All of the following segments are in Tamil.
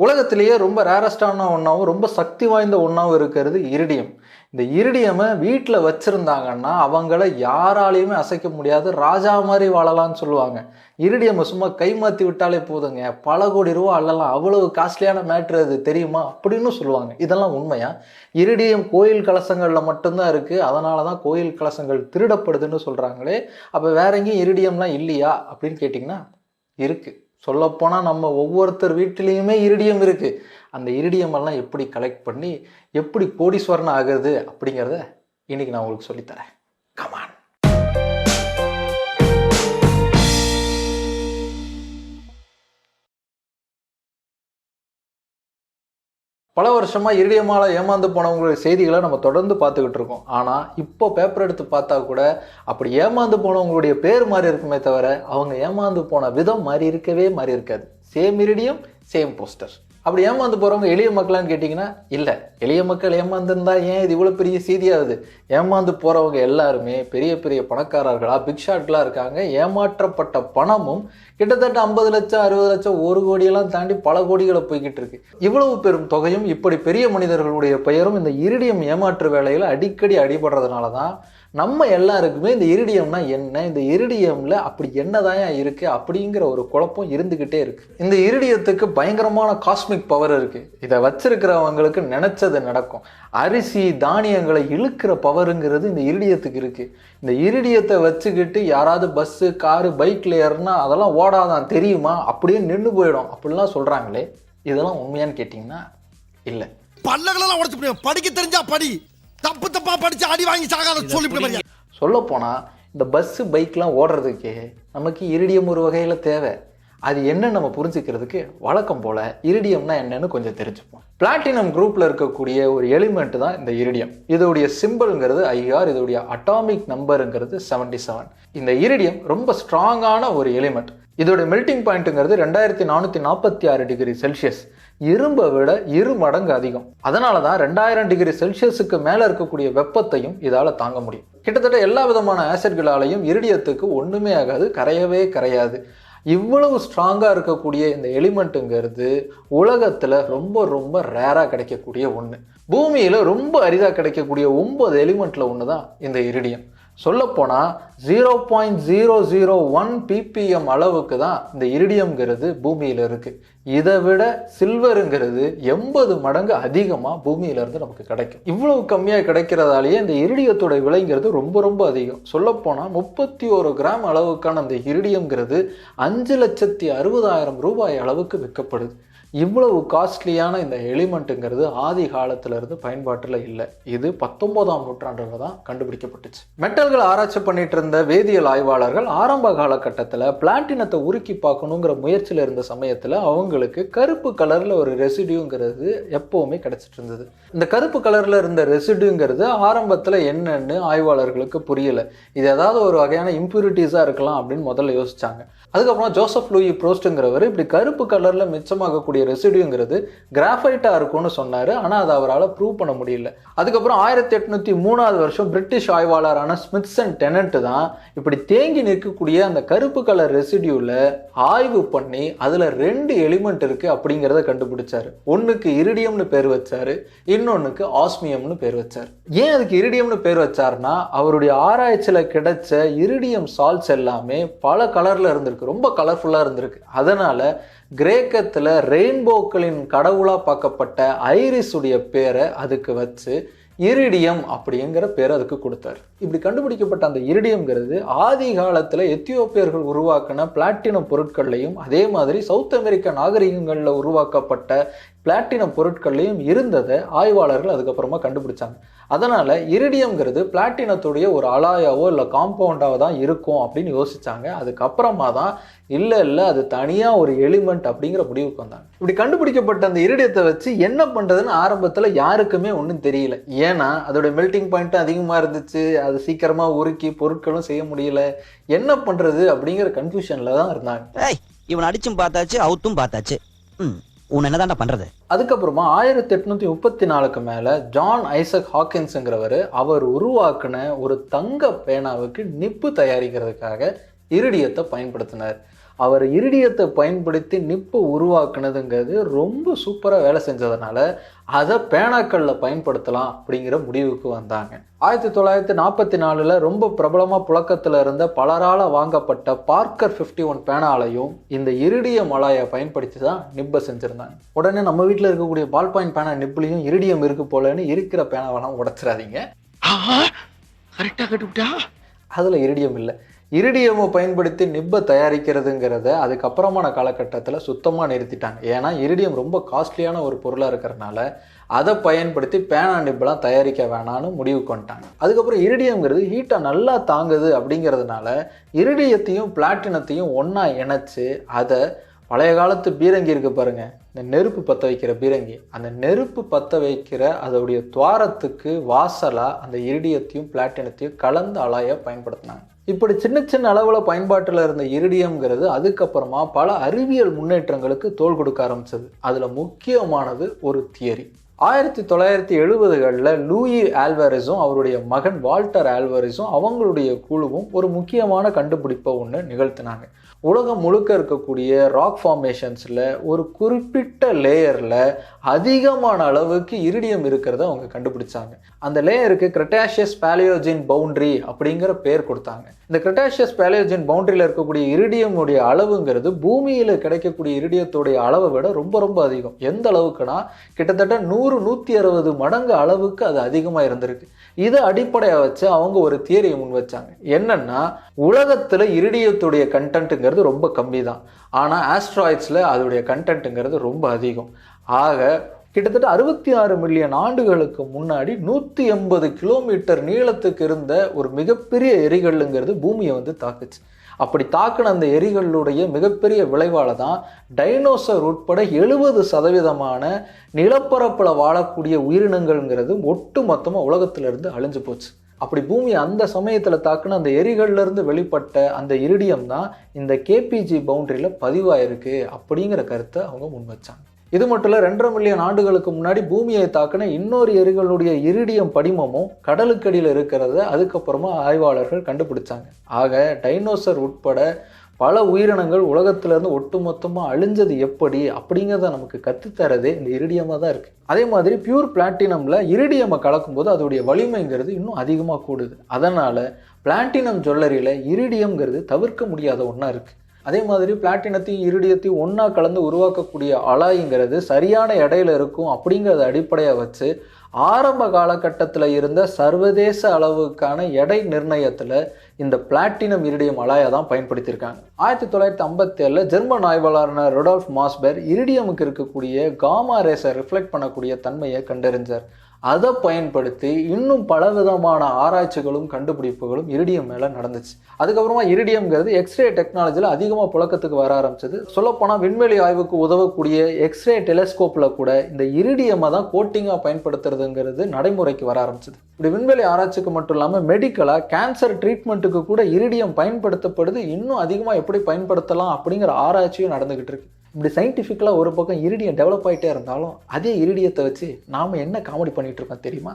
உலகத்திலேயே ரொம்ப ரேரஸ்டான ஒன்றாவும் ரொம்ப சக்தி வாய்ந்த ஒன்றாவும் இருக்கிறது இரிடியம் இந்த இரிடியமை வீட்டில் வச்சுருந்தாங்கன்னா அவங்கள யாராலையுமே அசைக்க முடியாது ராஜா மாதிரி வாழலாம்னு சொல்லுவாங்க. இரிடியமை சும்மா கை மாற்றி விட்டாலே போதுங்க. பல கோடி ரூபா அல்லலாம் அவ்வளவு காஸ்ட்லியான மேட்ரு அது தெரியுமா? அப்படின்னு சொல்லுவாங்க. இதெல்லாம் உண்மையா? இரிடியம் கோயில் கலசங்களில் மட்டும்தான் இருக்குது அதனால தான் கோயில் கலசங்கள் திருடப்படுதுன்னு சொல்கிறாங்களே அப்போ வேற எங்கேயும் இரிடியம்லாம் இல்லையா? அப்படின்னு கேட்டிங்கன்னா இருக்குது சொல்லப்போனால் நம்ம ஒவ்வொருத்தர் வீட்டிலையுமே இரிடியம் இருக்குது அந்த இரிடியம் எல்லாம் எப்படி கலெக்ட் பண்ணி எப்படி கோடீஸ்வரன் ஆகுது அப்படிங்கிறத இன்னைக்கு நான் உங்களுக்கு சொல்லித்தரேன். கமான் பல வருஷமாக இரிடியமால ஏமாந்து போனவங்களுடைய செய்திகளை நம்ம தொடர்ந்து பார்த்துக்கிட்டு இருக்கோம். ஆனால் இப்போ பேப்பர் எடுத்து பார்த்தா கூட அப்படி ஏமாந்து போனவங்களுடைய பேர் மாறி இருக்குமே தவிர அவங்க ஏமாந்து போன விதம் மாறி இருக்கவே மாறி இருக்காது. சேம் இரிடியம் சேம் போஸ்டர் அப்படி ஏமாந்து போகிறவங்க எளிய மக்களான்னு கேட்டிங்கன்னா இல்லை. எளிய மக்கள் ஏமாந்துருந்தா ஏன் இது இவ்வளோ பெரிய செய்தியாகுது ஏமாந்து போகிறவங்க எல்லாருமே பெரிய பெரிய பணக்காரர்களாக பிக்ஷாட்லாம் இருக்காங்க. ஏமாற்றப்பட்ட பணமும் கிட்டத்தட்ட ஐம்பது லட்சம் அறுபது லட்சம் ஒரு கோடியெல்லாம் தாண்டி பல கோடிகளை போய்கிட்டு இருக்கு. இவ்வளவு பெரும் தொகையும் இப்படி பெரிய மனிதர்களுடைய பெயரும் இந்த இரிடியம் ஏமாற்று வேலையில் அடிக்கடி அடிபடுறதுனால தான் நம்ம எல்லாருக்குமே இந்த இரிடியம்னா என்ன? இந்த இரிடியம்ல அப்படி என்னதான் இருக்கு? அப்படிங்கிற ஒரு குழப்பம் இருந்துகிட்டே இருக்கு. இந்த இரிடியத்துக்கு பயங்கரமான காஸ்மிக் பவர் இருக்கு. இதை வச்சிருக்கிறவங்களுக்கு நினைச்சது நடக்கும். அரிசி தானியங்களை இழுக்கிற பவருங்கிறது இந்த இரிடியத்துக்கு இருக்கு. இந்த இரிடியத்தை வச்சுக்கிட்டு யாராவது பஸ்ஸு காரு பைக்ல ஏறினா அதெல்லாம் ஓடாதான் தெரியுமா? அப்படியே நின்று போயிடும். அப்படிலாம் சொல்றாங்களே. இதெல்லாம் உண்மையான்னு கேட்டிங்கன்னா இல்லை. பல்லகளெல்லாம் உடச்சு படிக்க தெரிஞ்சா படி. தப்பு தப்பா படிச்சு அடி வாங்கி சாகாத சொல்லிவிட்டு சொல்லப்போனால் இந்த பஸ்ஸு பைக்லாம் ஓடுறதுக்கு நமக்கு இரிடியம் ஒரு வகையில் தேவை. அது என்ன நம்ம புரிஞ்சுக்கிறதுக்கு வழக்கம் போல் இரிடியம்னா என்னன்னு கொஞ்சம் தெரிஞ்சுப்போம். பிளாட்டினம் குரூப்பில் இருக்கக்கூடிய ஒரு எலிமெண்ட் தான் இந்த இரிடியம் இதோடைய சிம்பிள்ங்கிறது ஐஆர் இதோடைய அட்டாமிக் நம்பருங்கிறது செவன்டி செவன் இந்த இரிடியம் ரொம்ப ஸ்ட்ராங்கான ஒரு எலிமெண்ட் இதோட மெல்டிங் பாயிண்ட்டுங்கிறது ரெண்டாயிரத்தி நானூற்றி நாற்பத்தி ஆறு டிகிரி செல்சியஸ் இரும்பை விட இரு மடங்கு அதிகம். அதனால தான் ரெண்டாயிரம் டிகிரி செல்சியஸுக்கு மேலே இருக்கக்கூடிய வெப்பத்தையும் இதால் தாங்க முடியும். கிட்டத்தட்ட எல்லா விதமான ஆசிட்களாலையும் இரிடியத்துக்கு ஒன்றுமே ஆகாது கரையவே கரையாது. இவ்வளவு ஸ்ட்ராங்காக இருக்கக்கூடிய இந்த எலிமெண்ட்டுங்கிறது உலகத்தில் ரொம்ப ரொம்ப ரேராக கிடைக்கக்கூடிய ஒன்று பூமியில் ரொம்ப அரிதாக கிடைக்கக்கூடிய ஒன்பது எலிமெண்ட்டில் ஒன்று தான் இந்த இரிடியம் சொல்லப்போனால் zero point zero zero one PPM அளவுக்கு தான் இந்த இரிடியம்ங்கிறது பூமியில் இருக்குது இதை விட சில்வருங்கிறது எண்பது மடங்கு அதிகமாக பூமியிலேருந்து நமக்கு கிடைக்கும். இவ்வளவு கம்மியாக கிடைக்கிறதாலேயே இந்த இரிடியத்தோட விலைங்கிறது ரொம்ப ரொம்ப அதிகம். சொல்லப்போனால் முப்பத்தி ஒரு கிராம் அளவுக்கான அந்த இரிடியம்ங்கிறது அஞ்சு லட்சத்தி அறுபதாயிரம் ரூபாய் அளவுக்கு விற்கப்படுது. இவ்வளவு காஸ்ட்லியான இந்த எலிமெண்ட்டுங்கிறது ஆதி காலத்திலிருந்து பயன்பாட்டில் இல்லை. இது பத்தொன்பதாம் நூற்றாண்டுல தான் கண்டுபிடிக்கப்பட்டுச்சு. மெட்டல்கள் ஆராய்ச்சி பண்ணிட்டு இருந்த வேதியியல் ஆய்வாளர்கள் ஆரம்ப காலகட்டத்தில் பிளாட்டினத்தை உருக்கி பார்க்கணுங்கிற முயற்சியில் இருந்த சமயத்தில் அவங்களுக்கு கருப்பு கலரில் ஒரு ரெசிடியூங்கிறது எப்போவுமே கிடைச்சிட்டு இருந்தது. இந்த கருப்பு கலரில் இருந்த ரெசிடியூங்கிறது ஆரம்பத்தில் என்னன்னு ஆய்வாளர்களுக்கு புரியல. இது ஏதாவது ஒரு வகையான இம்ப்யூரிட்டிஸாக இருக்கலாம் அப்படின்னு முதல்ல யோசிச்சாங்க. அதுக்கப்புறம் ஜோசப் லூயி ப்ரோஸ்ட்டுங்கிறவர் இப்படி கருப்பு கலரில் மிச்சமாகக்கூடிய ரெசிடியூங்கிறது கிராஃபைட்டாக இருக்கும்னு சொன்னார். ஆனால் அதை அவரால் ப்ரூவ் பண்ண முடியல. அதுக்கப்புறம் ஆயிரத்தி எட்நூற்றி மூணாவது வருஷம் பிரிட்டிஷ் ஆய்வாளரான ஸ்மித்சன் டெனண்ட் தான் இப்படி தேங்கி நிற்கக்கூடிய அந்த கருப்பு கலர் ரெசிடியூவில் ஆய்வு பண்ணி அதில் ரெண்டு எலிமெண்ட் இருக்குது அப்படிங்கிறத கண்டுபிடிச்சார். ஒன்றுக்கு இரிடியம்னு பேர் வச்சார் இன்னொன்றுக்கு ஆஸ்மியம்னு பேர் வச்சார். ஏன் அதுக்கு இரிடியம்னு பேர் வச்சாருன்னா அவருடைய ஆராய்ச்சியில் கிடைச்ச இரிடியம் சால்ட்ஸ் எல்லாமே பல கலரில் இருந்திருக்கு. ரொம்ப கலர்ஃபுல்லாக இருந்திருக்கு. அதனால் கிரேக்கத்தில் ரெயின்போக்களின் கடவுளாக பார்க்கப்பட்ட ஐரிஸுடைய பேரை அதுக்கு வச்சு இரிடியம் அப்படிங்கிற பேர் அதுக்கு கொடுத்தாரு. இப்படி கண்டுபிடிக்கப்பட்ட அந்த இரிடியம்ங்கிறது ஆதி காலத்தில் எத்தியோப்பியர்கள் உருவாக்கின பிளாட்டினம் பொருட்கள்லையும் அதே மாதிரி சவுத் அமெரிக்க நாகரிகங்களில் உருவாக்கப்பட்ட பிளாட்டினம் பொருட்கள்லையும் இருந்ததை ஆய்வாளர்கள் அதுக்கப்புறமா கண்டுபிடிச்சாங்க. அதனால் இரிடியம்ங்கிறது பிளாட்டினத்துடைய ஒரு அலாயாவோ இல்லை காம்பவுண்டாவோ தான் இருக்கும் அப்படின்னு யோசிச்சாங்க. அதுக்கப்புறமா தான் இல்லை இல்லை அது தனியாக ஒரு எலிமெண்ட் அப்படிங்கிற முடிவுக்கு வந்தாங்க. இப்படி கண்டுபிடிக்கப்பட்ட அந்த இரிடியத்தை வச்சு என்ன பண்ணுறதுன்னு ஆரம்பத்தில் யாருக்குமே ஒன்றும் தெரியல. ஏன்னா அதோட மெல்டிங் பாயிண்ட்டும் அதிகமாக இருந்துச்சு. அது சீக்கிரமாக உருக்கி பொருட்களும் செய்ய முடியல. என்ன பண்ணுறது அப்படிங்கிற கன்ஃபியூஷனில் தான் இருந்தாங்க. இவன் அடிச்சும் பார்த்தாச்சு அவுத்தும் பார்த்தாச்சு. ம். உன்னை என்னதான்டா பண்றது? அதுக்கப்புறமா ஆயிரத்தி எட்நூத்தி முப்பத்தி நாலுக்கு மேல ஜான் ஐசக் ஹாக்கின்ஸுங்கிறவர் அவர் உருவாக்குன ஒரு தங்க பேனாவுக்கு நிப்பு தயாரிக்கிறதுக்காக இருடியத்தை பயன்படுத்தினார். அவர் இரிடியத்தை பயன்படுத்தி நிப்பை உருவாக்குனதுங்கிறது ரொம்ப சூப்பராக வேலை செஞ்சதுனால அதை பேனாக்களில் பயன்படுத்தலாம் அப்படிங்கிற முடிவுக்கு வந்தாங்க. ஆயிரத்தி தொள்ளாயிரத்தி நாற்பத்தி நாலில் ரொம்ப பிரபலமாக புழக்கத்தில் இருந்த பலரால் வாங்கப்பட்ட பார்க்கர் ஃபிஃப்டி ஒன் பேனாலையும் இந்த இரிடியம் அலாயை பயன்படுத்தி தான் நிப்பை செஞ்சுருந்தாங்க. உடனே நம்ம வீட்டில் இருக்கக்கூடிய பால் பாயிண்ட் பேனா நிப்புலையும் இரிடியம் இருக்கு போலன்னு இருக்கிற பேனாவெல்லாம் உடைச்சிடாதீங்க. கரெக்டா கட்டுவிட்டா அதில் இரிடியம் இல்லை. இரிடியமை பயன்படுத்தி நிப்பை தயாரிக்கிறதுங்கிறத அதுக்கப்புறமான காலகட்டத்தில் சுத்தமாக நிறுத்திட்டாங்க. ஏன்னா இரிடியம் ரொம்ப காஸ்ட்லியான ஒரு பொருளாக இருக்கிறனால அதை பயன்படுத்தி பேனா நிப்பெல்லாம் தயாரிக்க வேணான்னு முடிவு பண்ணிட்டாங்க. அதுக்கப்புறம் இரிடியம்ங்கிறது ஹீட்டை நல்லா தாங்குது அப்படிங்கிறதுனால இரிடியத்தையும் பிளாட்டினத்தையும் ஒன்றா இணைச்சி அதை பழைய காலத்து பீரங்கி இருக்குது பாருங்கள் இந்த நெருப்பு பற்ற வைக்கிற பீரங்கி. அந்த நெருப்பு பற்ற வைக்கிற அதோடைய துவாரத்துக்கு வாசலாக அந்த இரிடியத்தையும் பிளாட்டினத்தையும் கலந்து அலாய பயன்படுத்தினாங்க. இப்படி சின்ன சின்ன அளவில் பயன்பாட்டில் இருந்த இரிடியம்ங்கிறது அதுக்கப்புறமா பல அறிவியல் முன்னேற்றங்களுக்கு தோள் கொடுக்க ஆரம்பிச்சது. அதில் முக்கியமானது ஒரு தியரி. ஆயிரத்தி தொள்ளாயிரத்தி எழுபதுகளில் லூயி ஆல்வாரிஸும் அவருடைய மகன் வால்டர் ஆல்வாரிஸும் அவங்களுடைய குழுவும் ஒரு முக்கியமான கண்டுபிடிப்பை ஒன்று நிகழ்த்தினாங்க. உலகம் முழுக்க இருக்கக்கூடிய ராக் ஃபார்மேஷன்ஸில் ஒரு குறிப்பிட்ட லேயரில் அதிகமான அளவுக்கு இரிடியம் இருக்கிறத அவங்க கண்டுபிடிச்சாங்க. அந்த லேயருக்கு கிரட்டாஷியஸ் பேலியோஜின் பவுண்டரி அப்படிங்கிற பேர் கொடுத்தாங்க. இந்த கிரட்டாஷியஸ் பேலியோஜின் பவுண்டரியில் இருக்கக்கூடிய இரிடியமுடைய அளவுங்கிறது பூமியில் கிடைக்கக்கூடிய இரிடியத்துடைய அளவை விட ரொம்ப ரொம்ப அதிகம். எந்த அளவுக்குனா கிட்டத்தட்ட நூறு நூற்றி அறுபது மடங்கு அளவுக்கு அது அதிகமாக இருந்திருக்கு. இதை அடிப்படையாக வச்சு அவங்க ஒரு தியரியை முன் வச்சாங்க என்னன்னா உலகத்தில் இரிடியத்துடைய அப்படிங்கிறது ரொம்ப கம்மி தான் ஆனால் ஆஸ்ட்ராய்ட்ஸில் அதோடைய கண்டென்ட்டுங்கிறது ரொம்ப அதிகம். ஆக கிட்டத்தட்ட அறுபத்தி ஆறு மில்லியன் ஆண்டுகளுக்கு முன்னாடி நூற்றி எண்பது கிலோமீட்டர் நீளத்துக்கு இருந்த ஒரு மிகப்பெரிய எரிகல்லுங்கிறது பூமியை வந்து தாக்குச்சு. அப்படி தாக்குன அந்த எரிகளுடைய மிகப்பெரிய விளைவால் தான் டைனோசர் உட்பட எழுபது சதவீதமான நிலப்பரப்பில் வாழக்கூடிய உயிரினங்கள்ங்கிறது ஒட்டு மொத்தமாக உலகத்திலிருந்து அழிஞ்சு போச்சு. அப்படி பூமி அந்த சமயத்தில் தாக்குன அந்த எரிகள்லேருந்து வெளிப்பட்ட அந்த இரிடியம் தான் இந்த கேபிஜி பவுண்டரியில் பதிவாயிருக்கு அப்படிங்கிற கருத்தை அவங்க முன் வச்சாங்க. இது மட்டும் இல்லை ரெண்டரை மில்லியன் ஆண்டுகளுக்கு முன்னாடி பூமியை தாக்கின இன்னொரு எரிகளுடைய இரிடியம் படிமமும் கடலுக்கடியில் இருக்கிறத அதுக்கப்புறமா ஆய்வாளர்கள் கண்டுபிடிச்சாங்க. ஆக டைனோசர் உட்பட பல உயிரினங்கள் உலகத்திலேருந்து ஒட்டுமொத்தமாக அழிஞ்சது எப்படி அப்படிங்கிறத நமக்கு கற்றுத்தரதே இந்த இரிடியமாக தான் இருக்குது அதே மாதிரி பியூர் பிளாட்டினமில் இரிடியமை கலக்கும்போது அதோடைய வலிமைங்கிறது இன்னும் அதிகமாக கூடுது. அதனால் பிளாட்டினம் ஜுவல்லரியில் இரிடியம்ங்கிறது தவிர்க்க முடியாத ஒன்றா இருக்குது அதே மாதிரி பிளாட்டினத்தையும் இரிடியத்தையும் ஒன்றா கலந்து உருவாக்கக்கூடிய அலாய்ங்கிறது சரியான இடையில இருக்கும் அப்படிங்கிறத அடிப்படையாக வச்சு ஆரம்ப காலகட்டத்தில் இருந்த சர்வதேச அளவுக்கான எடை நிர்ணயத்தில் இந்த பிளாட்டினம் இரிடியம் அலாயை தான் பயன்படுத்தியிருக்காங்க. ஆயிரத்தி தொள்ளாயிரத்தி ஐம்பத்தேழில் ஜெர்மன் ஆய்வாளரான ரொடால்ஃப் மாஸ்பெர் இரிடியமுக்கு இருக்கக்கூடிய காமா ரேஸை ரிஃப்ளெக்ட் பண்ணக்கூடிய தன்மையை கண்டறிஞ்சார். அதை பயன்படுத்தி இன்னும் பலவிதமான ஆராய்ச்சிகளும் கண்டுபிடிப்புகளும் இரிடியம் மேலே நடந்துச்சு. அதுக்கப்புறமா இரிடியம்ங்கிறது எக்ஸ்ரே டெக்னாலஜியில் அதிகமாக புழக்கத்துக்கு வர ஆரம்பிச்சது. சொல்லப்போனால் விண்வெளி ஆய்வுக்கு உதவக்கூடிய எக்ஸ்ரே டெலிஸ்கோப்பில் கூட இந்த இரிடியமை தான் கோட்டிங்காக பயன்படுத்துறதுங்கிறது நடைமுறைக்கு வர ஆரம்பிச்சது. இப்படி விண்வெளி ஆராய்ச்சிக்கு மட்டும் இல்லாமல் மெடிக்கலாக கேன்சர் ட்ரீட்மெண்ட்டுக்கு கூட இரிடியம் பயன்படுத்தப்படுது. இன்னும் அதிகமாக எப்படி பயன்படுத்தலாம் அப்படிங்கிற ஆராய்ச்சியும் நடந்துகிட்டு இருக்கு. இப்படி சயின்டிஃபிக்கலாக ஒரு பக்கம் இரிடியம் டெவலப் ஆகிட்டே இருந்தாலும் அதே இரிடியத்தை வச்சு நாம் என்ன காமெடி பண்ணிட்டு இருக்கோம் தெரியுமா?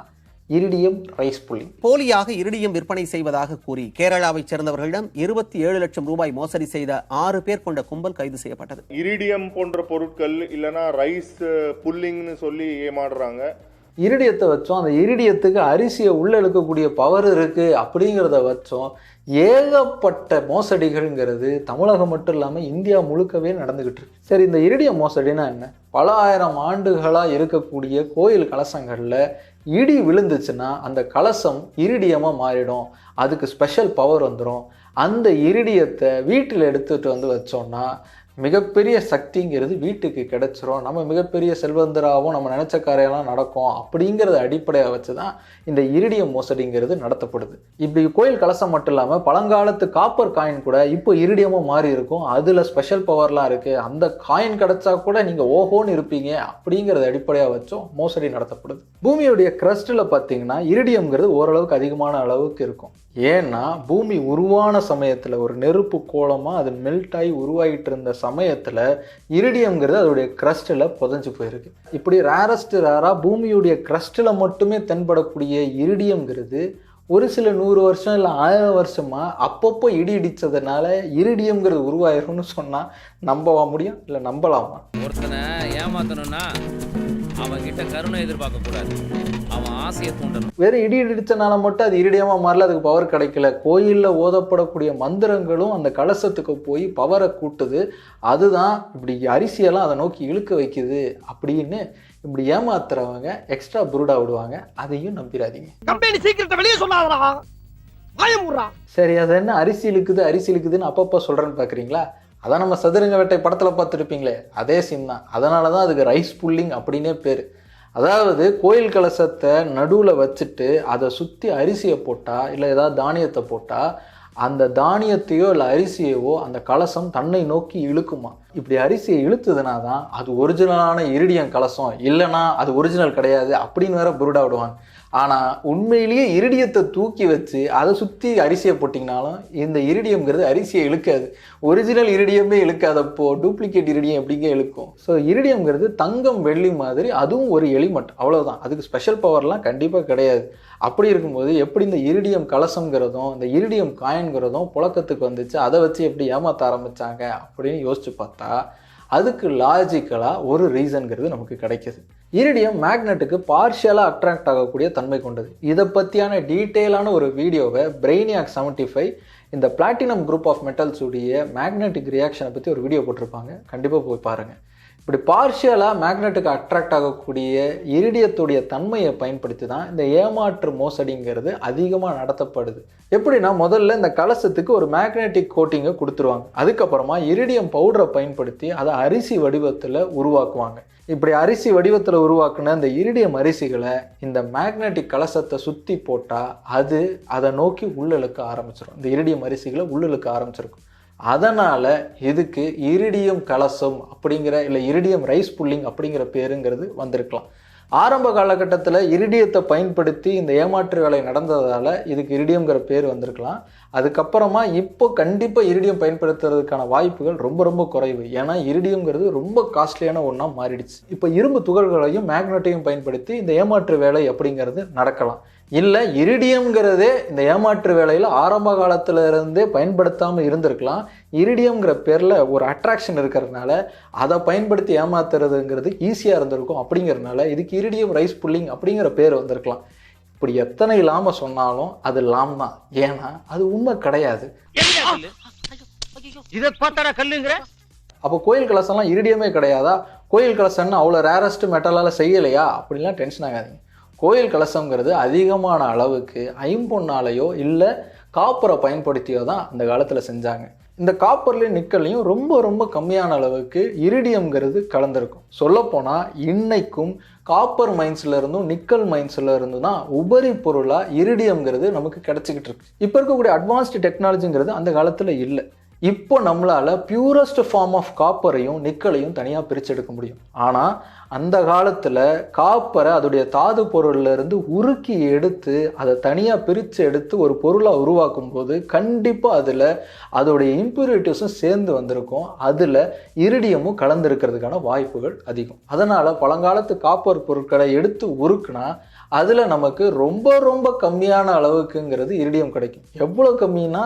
இரிடியம் ரைஸ் புள்ளி. போலியாக இரிடியம் விற்பனை செய்வதாக கூறி கேரளாவைச் சேர்ந்தவர்களிடம் இருபத்தி ஏழு லட்சம் ரூபாய் மோசடி செய்த ஆறு பேர் கொண்ட கும்பல் கைது செய்யப்பட்டது. இரிடியம் போன்ற பொருட்கள் இல்லைன்னா ரைஸ் புல்லிங்னு சொல்லி ஏமாடுறாங்க இரிடியத்தை வச்சோம். அந்த இரிடியத்துக்கு அரிசியை உள்ளே இழுக்கக்கூடிய பவர் இருக்குது அப்படிங்கிறத வச்சோம். ஏகப்பட்ட மோசடிகள்ங்கிறது தமிழகம் மட்டும் இல்லாமல் இந்தியா முழுக்கவே நடந்துக்கிட்டு இருக்கு. சரி இந்த இரிடியம் மோசடினா என்ன? பல ஆயிரம் ஆண்டுகளாக இருக்கக்கூடிய கோயில் கலசங்களில் இடி விழுந்துச்சுன்னா அந்த கலசம் இரிடியமாக மாறிடும். அதுக்கு ஸ்பெஷல் பவர் வந்துடும் அந்த இரிடியத்தை வீட்டில் எடுத்துகிட்டு வந்து வச்சோம்னா மிகப்பெரிய சக்திங்கிறது வீட்டுக்கு கிடைச்சிரும். நம்ம மிகப்பெரிய செல்வந்தராகவும் நம்ம நினச்ச காரியெல்லாம் நடக்கும் அப்படிங்கிறத அடிப்படையாக வச்சு தான் இந்த இரிடியம் மோசடிங்கிறது நடத்தப்படுது. இப்படி கோயில் கலசம் மட்டும் இல்லாமல் பழங்காலத்து காப்பர் காயின் கூட இப்போ இருடியமாக மாறி இருக்கும். அதில் ஸ்பெஷல் பவர்லாம் இருக்குது அந்த காயின் கிடச்சா கூட நீங்கள் ஓஹோன்னு இருப்பீங்க அப்படிங்கிறத அடிப்படையாக வச்சும் மோசடி நடத்தப்படுது. பூமியுடைய கிரஸ்டில் பார்த்தீங்கன்னா இரிடியம்ங்கிறது ஓரளவுக்கு அதிகமான அளவுக்கு இருக்கும். ஏன்னா பூமி உருவான சமயத்தில் ஒரு நெருப்பு கோலமாக அது மெல்ட் ஆகி உருவாகிட்டு இருந்த சமயத்தில் இரிடியம்ங்கிறது அதோடைய க்ரஸ்ட்டில் புதஞ்சு போயிருக்கு. இப்படி ரேரஸ்ட் ரேராக பூமியுடைய க்ரஸ்ட்டில் மட்டுமே தென்படக்கூடிய இரிடியம்ங்கிறது ஒரு சில நூறு வருஷம் இல்லை ஆயிரம் வருஷமாக அப்பப்போ இடி இடித்ததுனால இரிடியம்ங்கிறது உருவாயிரும்னு சொன்னால் நம்பவா முடியும்? இல்லை நம்பலாமா? ஒருத்தனை ஏமாத்தணும்னா அவன் கிட்ட கருணை எதிர்பார்க்க கூடாது. அவன் ஆசையை தூண்டணும். வெறும் இடி இடிச்சனால மட்டும் அது இரிடியமாக மாறல அதுக்கு பவர் கிடைக்கல. கோயிலில் ஓதப்படக்கூடிய மந்திரங்களும் அந்த கலசத்துக்கு போய் பவரை கூட்டுது. அதுதான் இப்படி அரிசியெல்லாம் அதை நோக்கி இழுக்க வைக்குது அப்படின்னு இப்படி ஏமாத்துறவங்க எக்ஸ்ட்ரா புருடா விடுவாங்க. அதையும் நம்பிடாதீங்க கம்பெனி சீக்கிரத்தை வெளியே சொல்லாதடா சரி அது என்ன அரிசி இழுக்குது அரிசி இழுக்குதுன்னு அப்பப்போ சொல்கிறேன்னு பார்க்குறீங்களா அதான் நம்ம சதுரங்க வேட்டை படத்தில் பார்த்துருப்பீங்களே அதே சீன் தான். அதனால தான் அதுக்கு ரைஸ் புல்லிங் அப்படின்னே பேர். அதாவது கோயில் கலசத்தை நடுவில் வச்சுட்டு அதை சுற்றி அரிசியை போட்டால் இல்லை ஏதாவது தானியத்தை போட்டால் அந்த தானியத்தையோ இல்லை அரிசியவோ அந்த கலசம் தன்னை நோக்கி இழுக்குமா? இப்படி அரிசியை இழுத்துதுனா தான் அது ஒரிஜினலான இரிடியம் கலசம். இல்லைன்னா அது ஒரிஜினல் கிடையாது அப்படின்னு வேற புருடா விடுவாங்க. ஆனால் உண்மையிலேயே இரிடியத்தை தூக்கி வச்சு அதை சுற்றி அரிசியை போட்டிங்கனாலும் இந்த இரிடியம்ங்கிறது அரிசியை இழுக்காது. ஒரிஜினல் இரிடியமே இழுக்காதப்போ டூப்ளிகேட் இரிடியம் எப்படிங்க இழுக்கும்? ஸோ இரிடியம்ங்கிறது தங்கம் வெள்ளி மாதிரி அதுவும் ஒரு எலிமெண்ட் அவ்வளோதான் அதுக்கு ஸ்பெஷல் பவர்லாம் கண்டிப்பாக கிடையாது. அப்படி இருக்கும்போது எப்படி இந்த இரிடியம் கலசங்கிறதும் இந்த இரிடியம் காயின்கிறதும் புழக்கத்துக்கு வந்துச்சு? அதை வச்சு எப்படி ஏமாற்ற ஆரம்பிச்சாங்க? அப்படின்னு யோசிச்சு பார்த்தா அதுக்கு லாஜிக்கலாக ஒரு ரீசன்கிறது நமக்கு கிடைக்கிது. இரிடியம் மேக்னெட்டுக்கு பார்ஷியலாக அட்ராக்ட் ஆகக்கூடிய தன்மை கொண்டது. இதை பற்றியான டீட்டெயிலான ஒரு வீடியோவை பிரெய்னியாக் செவன்ட்டி ஃபைவ் இந்த பிளாட்டினம் குரூப் ஆஃப் மெட்டல்ஸ் உடைய மேக்னெட்டிக் ரியாக்ஷனை பற்றி ஒரு வீடியோ போட்டிருப்பாங்க. கண்டிப்பாக போய் பாருங்கள் இப்படி பார்ஷியலாக மேக்னெட்டுக்கு அட்ராக்ட் ஆகக்கூடிய இரிடியத்துடைய தன்மையை பயன்படுத்தி தான் இந்த ஏமாற்று மோசடிங்கிறது அதிகமாக நடத்தப்படுது. எப்படின்னா முதல்ல இந்த கலசத்துக்கு ஒரு மேக்னெட்டிக் கோட்டிங்கை கொடுத்துருவாங்க. அதுக்கப்புறமா இரிடியம் பவுடரை பயன்படுத்தி அதை அரிசி வடிவத்தில் உருவாக்குவாங்க. இப்படி அரிசி வடிவத்தில் உருவாக்குன இந்த இரிடியம் அரிசிகளை இந்த மேக்னெட்டிக் கலசத்தை சுற்றி போட்டால் அது அதை நோக்கி உள்ளிழுக்க ஆரம்பிச்சிடும் இந்த இரிடியம் அரிசிகளை உள்ளிழுக்க ஆரம்பிச்சிருக்கும். அதனால் இதுக்கு இரிடியம் கலசம் அப்படிங்கிற இல்லை இரிடியம் ரைஸ் புல்லிங் அப்படிங்கிற பேருங்கிறது வந்திருக்கலாம். ஆரம்ப காலகட்டத்தில் இரிடியத்தை பயன்படுத்தி இந்த ஏமாற்று வேலை நடந்ததால் இதுக்கு இரிடியம்ங்கிற பேர் வந்திருக்கலாம். அதுக்கப்புறமா இப்போ கண்டிப்பாக இரிடியம் பயன்படுத்துறதுக்கான வாய்ப்புகள் ரொம்ப ரொம்ப குறைவு. ஏன்னா இரிடியம்ங்கிறது ரொம்ப காஸ்ட்லியான ஒன்றா மாறிடுச்சு. இப்போ இரும்பு துகள்களையும் மேக்னெட்டையும் பயன்படுத்தி இந்த ஏமாற்று வேலை அப்படிங்கிறது நடக்கலாம். இல்லை இரிடியம்ங்கிறதே இந்த ஏமாற்று வேலையில் ஆரம்ப காலத்தில் இருந்தே பயன்படுத்தாமல் இருந்திருக்கலாம். இரிடியம்ங்கிற பேரில் ஒரு அட்ராக்ஷன் இருக்கிறதுனால அதை பயன்படுத்தி ஏமாத்துறதுங்கிறது ஈஸியாக இருந்திருக்கும் அப்படிங்கிறதுனால இதுக்கு இரிடியம் ரைஸ் புல்லிங் அப்படிங்கிற பேர் வந்திருக்கலாம். இப்படி எத்தனை லாம சொன்னாலும் அது லாம் தான் ஏன்னா அது உண்மை கிடையாது. இதை பார்த்தாடா கல்லுங்கிற? அப்போ கோயில் கலசம்லாம் இரிடியமே கிடையாதா? கோயில் கலசம்னு அவ்வளோ ரேரஸ்ட் மெட்டலால் செய்யலையா? அப்படிலாம் டென்ஷன் ஆகாதீங்க. கோயில் கலசங்கிறது அதிகமான அளவுக்கு ஐம்பொன்னாலேயோ இல்லை காப்பரை பயன்படுத்தியோ தான் அந்த காலத்தில் செஞ்சாங்க. இந்த காப்பர்லையும் நிக்கல்லையும் ரொம்ப ரொம்ப கம்மியான அளவுக்கு இரிடியம்ங்கிறது கலந்துருக்கும். சொல்லப்போனால் இன்னைக்கும் காப்பர் மைன்ஸ்ல இருந்தும் நிக்கல் மைன்ஸ்ல இருந்தும் தான் உபரி பொருளாக இரிடியம்ங்கிறது நமக்கு கிடச்சிக்கிட்டு இருக்கு. இப்போ இருக்கக்கூடிய அட்வான்ஸ்டு டெக்னாலஜிங்கிறது அந்த காலத்தில் இல்லை. இப்போ நம்மளால் பியூரஸ்ட் ஃபார்ம் ஆஃப் காப்பரையும் நிக்கலையும் தனியாக பிரித்து எடுக்க முடியும். ஆனால் அந்த காலத்தில் காப்பரை அதோடைய தாது பொருள்லேருந்து உருக்கி எடுத்து அதை தனியாக பிரித்து எடுத்து ஒரு பொருளாக உருவாக்கும் போது கண்டிப்பாக அதில் அதோடைய இம்ப்யூரிட்டிஸும் சேர்ந்து வந்திருக்கும். அதில் இரிடியமும் கலந்துருக்கிறதுக்கான வாய்ப்புகள் அதிகம். அதனால் பழங்காலத்து காப்பர் பொருட்களை எடுத்து உருக்குனா அதில் நமக்கு ரொம்ப ரொம்ப கம்மியான அளவுக்குங்கிறது இரிடியம் கிடைக்கும். எவ்வளோ கம்மின்னா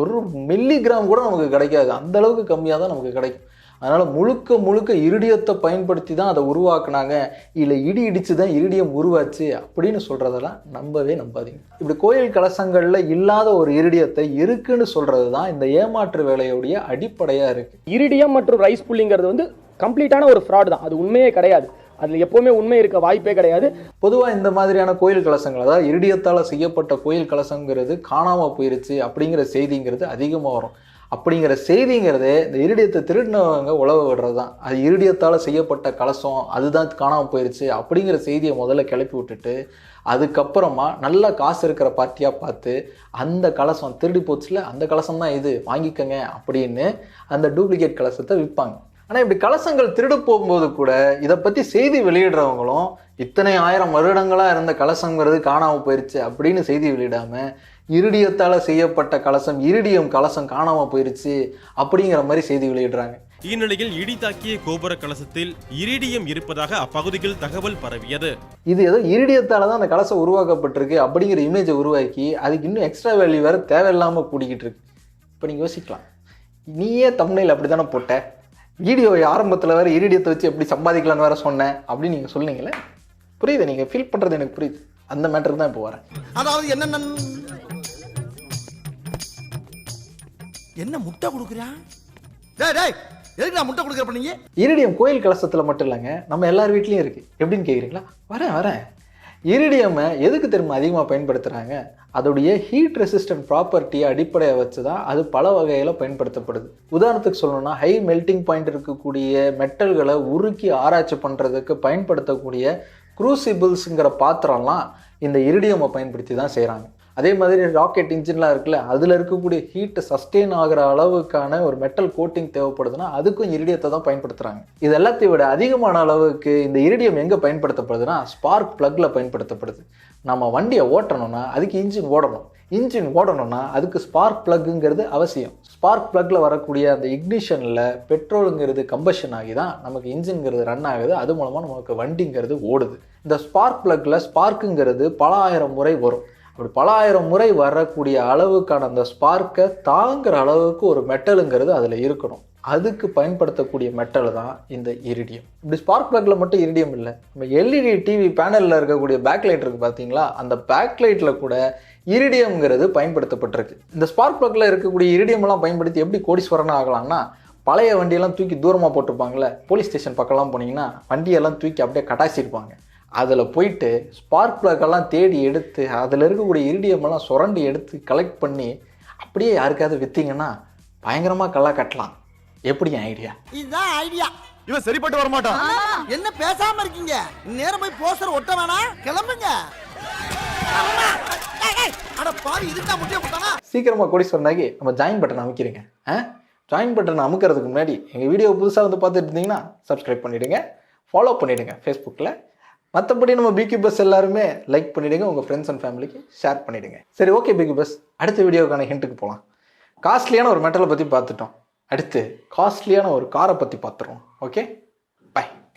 ஒரு மில்லிகிராம் கூட நமக்கு கிடைக்காது. அந்த அளவுக்கு கம்மியாக தான் நமக்கு கிடைக்கும். அதனால் முழுக்க முழுக்க இரிடியத்தை பயன்படுத்தி தான் அதை உருவாக்குனாங்க. இல்லை இடி இடித்து தான் இரிடியம் உருவாச்சு அப்படின்னு சொல்கிறதெல்லாம் நம்பவே நம்பாதீங்க. இப்படி கோயில் கலசங்களில் இல்லாத ஒரு இரிடியத்தை இருக்குன்னு சொல்கிறது தான் இந்த ஏமாற்று வேலையுடைய அடிப்படையாக இருக்குது இரிடியம் மற்றும் ரைஸ் புல்லிங்கிறது வந்து கம்ப்ளீட்டான ஒரு ஃப்ராட் தான். அது உண்மையே கிடையாது. அதில் எப்போவுமே உண்மை இருக்க வாய்ப்பே கிடையாது. பொதுவாக இந்த மாதிரியான கோயில் கலசங்கள் அதாவது இரிடியத்தால் செய்யப்பட்ட கோயில் கலசங்கிறது காணாமல் போயிருச்சு அப்படிங்கிற செய்திங்கிறது அதிகமாக வரும். அப்படிங்கிற செய்திங்கிறதே இந்த இருடியத்தை திருடினவங்க உழவு விடுறது தான் அது இருடியத்தால் செய்யப்பட்ட கலசம் அதுதான் காணாமல் போயிடுச்சு அப்படிங்கிற செய்தியை முதல்ல கிளப்பி விட்டுட்டு அதுக்கப்புறமா நல்ல காசு இருக்கிற பார்ட்டியாக பார்த்து அந்த கலசம் திருடி போச்சுல அந்த கலசம் தான் இது வாங்கிக்கோங்க அப்படின்னு அந்த டூப்ளிகேட் கலசத்தை விற்பாங்க. ஆனால் இப்படி கலசங்கள் திருடு போகும்போது கூட இதை பற்றி செய்தி வெளியிடுறவங்களும் இத்தனை ஆயிரம் வருடங்களாக இருந்த கலசங்கிறது காணாமல் போயிடுச்சு அப்படின்னு செய்தி வெளியிடாமல் இரிடியத்தால் செய்யப்பட்ட கலசம் இரிடியம் கலசம் காணாமல் போயிருச்சு அப்படிங்கிற மாதிரி செய்தி வெளியிடுறாங்க. இந்நிலையில் இடி தாக்கிய கோபுர கலசத்தில் இரிடியம் இருப்பதாக அப்பகுதியில் தகவல் பரவியது. இது ஏதோ இரிடியத்தால தான் அந்த கலசம் உருவாக்கப்பட்டிருக்கு அப்படிங்கிற இமேஜை உருவாக்கி அதுக்கு இன்னும் எக்ஸ்ட்ரா வேல்யூ வேற தேவையில்லாமல் கூடிக்கிட்டு இருக்கு. இப்போ நீங்கள் யோசிக்கலாம். நீயே தமிழில் அப்படி தானே போட்ட வீடியோ ஆரம்பத்தில் வேற இரிடியத்தை வச்சு எப்படி சம்பாதிக்கலாம்னு வேற சொன்னேன் அப்படின்னு நீங்கள் சொன்னீங்களே புரியுது நீங்கள் ஃபீல் பண்ணுறது எனக்கு புரியுது. அந்த மேட்டருக்கு தான் இப்போ வரேன். அதாவது என்ன என்ன முட்டை கொடுக்குறான் டேய் டேய் எதுக்கு நான் முட்டை கொடுக்குற பண்ணீங்க இரிடியம் கோயில் கலசத்தில் மட்டும் இல்லைங்க நம்ம எல்லார் வீட்லேயும் இருக்குது எப்படின்னு கேட்குறீங்களா வரேன் வரேன். இரிடியமை எதுக்கு திரும்ப அதிகமாக பயன்படுத்துகிறாங்க அதோடைய ஹீட் ரெசிஸ்டன்ட் ப்ராப்பர்ட்டியை அடிப்படையை வச்சு தான் அது பல வகையில் பயன்படுத்தப்படுது. உதாரணத்துக்கு சொல்லணும்னா ஹை மெல்ட்டிங் பாயிண்ட் இருக்கக்கூடிய மெட்டல்களை உருக்கி ஆராய்ச்சி பண்ணுறதுக்கு பயன்படுத்தக்கூடிய குரூசிபிள்ஸுங்கிற பாத்திரம்லாம் இந்த இரிடியமை பயன்படுத்தி தான் செய்கிறாங்க அதே மாதிரி ராக்கெட் இன்ஜின்லாம் இருக்குல்ல அதில் இருக்கக்கூடிய ஹீட்டை சஸ்டெயின் ஆகிற அளவுக்கான ஒரு மெட்டல் கோட்டிங் தேவைப்படுதுன்னா அதுக்கும் இரிடியத்தை தான் பயன்படுத்துகிறாங்க இது எல்லாத்தையும் விட அதிகமான அளவுக்கு இந்த இரிடியம் எங்கே பயன்படுத்தப்படுதுன்னா ஸ்பார்க் ப்ளக்ல பயன்படுத்தப்படுது. நம்ம வண்டியை ஓட்டணும்னா அதுக்கு இன்ஜின் ஓடணும். இன்ஜின் ஓடணும்னா அதுக்கு ஸ்பார்க் ப்ளக்குங்கிறது அவசியம். ஸ்பார்க் ப்ளக்ல வரக்கூடிய அந்த இக்னிஷனில் பெட்ரோலுங்கிறது கம்பஷன் ஆகி தான் நமக்கு இன்ஜின்ங்கிறது ரன் ஆகுது. அது மூலமாக நமக்கு வண்டிங்கிறது ஓடுது. இந்த ஸ்பார்க் ப்ளக்ல ஸ்பார்க்குங்கிறது பல ஆயிரம் முறை வரும். அப்படி பல ஆயிரம் முறை வரக்கூடிய அளவுக்கான அந்த ஸ்பார்க்கை தாங்குற அளவுக்கு ஒரு மெட்டலுங்கிறது அதில் இருக்கணும். அதுக்கு பயன்படுத்தக்கூடிய மெட்டல் தான் இந்த இரிடியம் இப்படி ஸ்பார்க் பிளக்ல மட்டும் இரிடியம் இல்லை. நம்ம எல்இடி டிவி பேனலில் இருக்கக்கூடிய பேக்லைட் இருக்குது பார்த்தீங்களா அந்த பேக்லைட்டில் கூட இரிடியம்ங்கிறது பயன்படுத்தப்பட்டிருக்கு. இந்த ஸ்பார்க் பிளக்ல இருக்கக்கூடிய இரிடியம்லாம் பயன்படுத்தி எப்படி கோடீஸ்வரன் ஆகலாம்னா பழைய வண்டியெல்லாம் தூக்கி தூரமாக போட்டிருப்பாங்களே போலீஸ் ஸ்டேஷன் பக்கம்லாம் போனீங்கன்னா வண்டியெல்லாம் தூக்கி அப்படியே கட்டாச்சிருப்பாங்க அதில் போயிட்டு ஸ்பார்க் பிளக்கெல்லாம் தேடி எடுத்து அதில் இருக்கக்கூடிய இரிடியம் எல்லாம் சுரண்டி எடுத்து கலெக்ட் பண்ணி அப்படியே யாருக்காவது விற்றீங்கன்னா பயங்கரமாக கல்லா கட்டலாம். எப்படி ஐடியா இதுதான் ஐடியா இவன் சரிப்பட்டு வர மாட்டான் என்ன பேசாம இருக்கீங்க? நேரம் போய் போஸ்டர் ஒட்ட வேணாம் கிளம்புங்க. சீக்கிரமாக கோடீஸ்வரனாகி நம்ம ஜாயின் பட்டன் அமைக்கிறீங்க ஜாயின் பட்டன் அமுக்கிறதுக்கு முன்னாடி எங்கள் வீடியோ புதுசாக வந்து பார்த்துட்டு இருந்தீங்கன்னா சப்ஸ்கிரைப் பண்ணிவிடுங்க ஃபாலோ பண்ணிவிடுங்க ஃபேஸ்புக்கில் மற்றபடி நம்ம பிகி பஸ் எல்லாருமே லைக் பண்ணிவிடுங்க உங்கள் ஃப்ரெண்ட்ஸ் அண்ட் ஃபேமிலிக்கு ஷேர் பண்ணிவிடுங்க சரி ஓகே பிகி பஸ் அடுத்த வீடியோக்கான ஹிண்ட்டுக்கு போகலாம் காஸ்ட்லியான ஒரு மெட்டலை பற்றி பார்த்துட்டோம். அடுத்து காஸ்ட்லியான ஒரு காரை பற்றி பார்த்துருவோம். ஓகே